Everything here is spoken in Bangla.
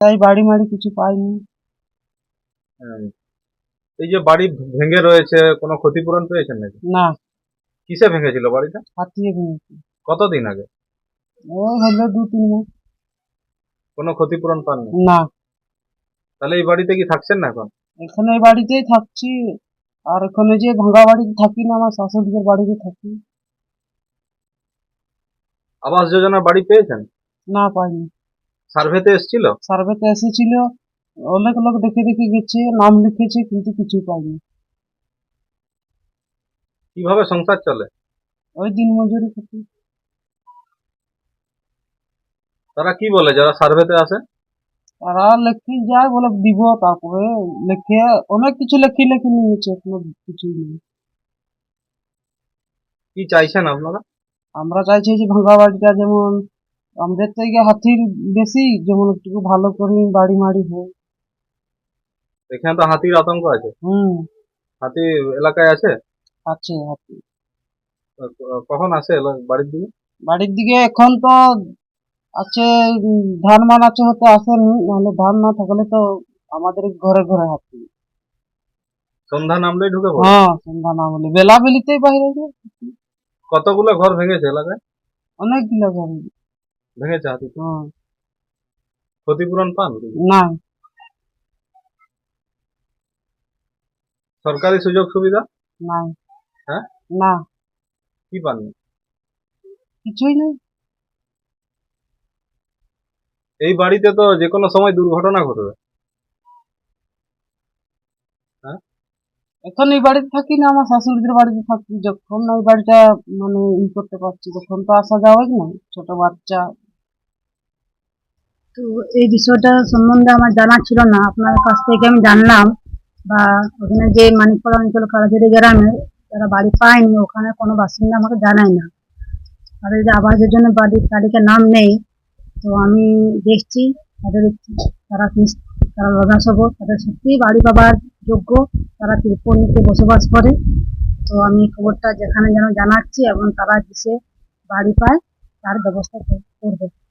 তাই বাড়ি মাড়ি কিছু পাইনি। হুম। এই যে বাড়ি ভেঙে রয়েছে কোনো ক্ষতিপূরণ পেয়েছেন নাকি? না। কিসে ভেঙেছিল বাড়িটা? হাতিয়ে ভেঙেছে। কতদিন আগে? ওই হলো দু তিন মাস। কোনো ক্ষতিপূরণ পাননি? না। তাহলে এই বাড়িতে কি থাকছেন না এখন? এখানে এই বাড়িতেই থাকছি। আর এখানে যে ভাঙা বাড়িতে থাকি না আমার শাশুড়িদের বাড়িতে থাকি। আবাস যোজনা বাড়ি পেয়েছেন? না পাইনি। সার্ভেতে এসেছিল? সার্ভেতে এসেছিল। অনেক লোক দেখে দেখে গেছে নাম লিখেছে কিন্তু কিছু পাইনি। কীভাবে সংসার চলে? ওই দিন মজুরি থাকি তারা কি বলে? যারা সার্ভেতে আসে? তারা লেখি যায় বলে দিব তারপরে লেখে। অনেক কিছু লেখি লেখি নিয়েছে এখনও কিছুই নেই। কি চাইছেন আপনারা? আমরা চাইছি যে ভাঙা বাড়িটা যেমন আমাদের থেকে হাতির বেশি যেমন একটু ভালো করে বাড়ি মাড়ি হয়। এখানে তো হাতির আতঙ্ক আছে? হুম। হাতি এলাকায় আছে? আছে হাতি। কখন আসে বাড়ির দিকে? বাড়ির দিকে এখন তো আছে ধান মান আছে হয়তো আসেনি নাহলে ধান না থাকলে তো আমাদের ঘরে ঘরে হাতি। সন্ধ্যা নামলেই ঢুকে পড়ে? হ্যাঁ সন্ধ্যা না হলে বেলা বেলিতেই বাইরে যায় কতগুলো ঘর ভেঙেছে এলাকায়? অনেকগুলো ঘরে হাতি হ্যাঁ ক্ষতিপূরণ পান? না। সরকারি সুযোগ সুবিধা? নাই। হ্যাঁ? না। কি পাননি কিছুই নেই। এই বাড়িতে তো যে কোনো সময় দুর্ঘটনা ঘটবে। এখন এই বাড়িতে থাকি না আমার শাশুড়িদের বাড়িতে থাকি। যখন না এই বাড়িটা মানে ই করতে পারছি তখন তো আসা যাওয়া না ছোট বাচ্চা তো এই বিষয়টা সম্বন্ধে আমার জানা ছিল না। আপনার কাছ থেকে আমি জানলাম বা ওখানে যে মানিকপাড়া অঞ্চল কালাঝুরি গ্রামে যারা বাড়ি পায়নি, ওখানে কোনো বাসিন্দা আমাকে জানায় না। তাদের যে আবাস যোজনা বাড়ির তালিকা নাম নেই, তো আমি দেখছি তাদের তারা তারা লগাসব তাদের সত্যিই বাড়ি পাবার যোগ্য, তারা ত্রিপল নিতে বসবাস করে। তো আমি খবরটা যেখানে যেন জানাচ্ছি এবং তারা কিসে বাড়ি পায়, তার ব্যবস্থা কর- করবে।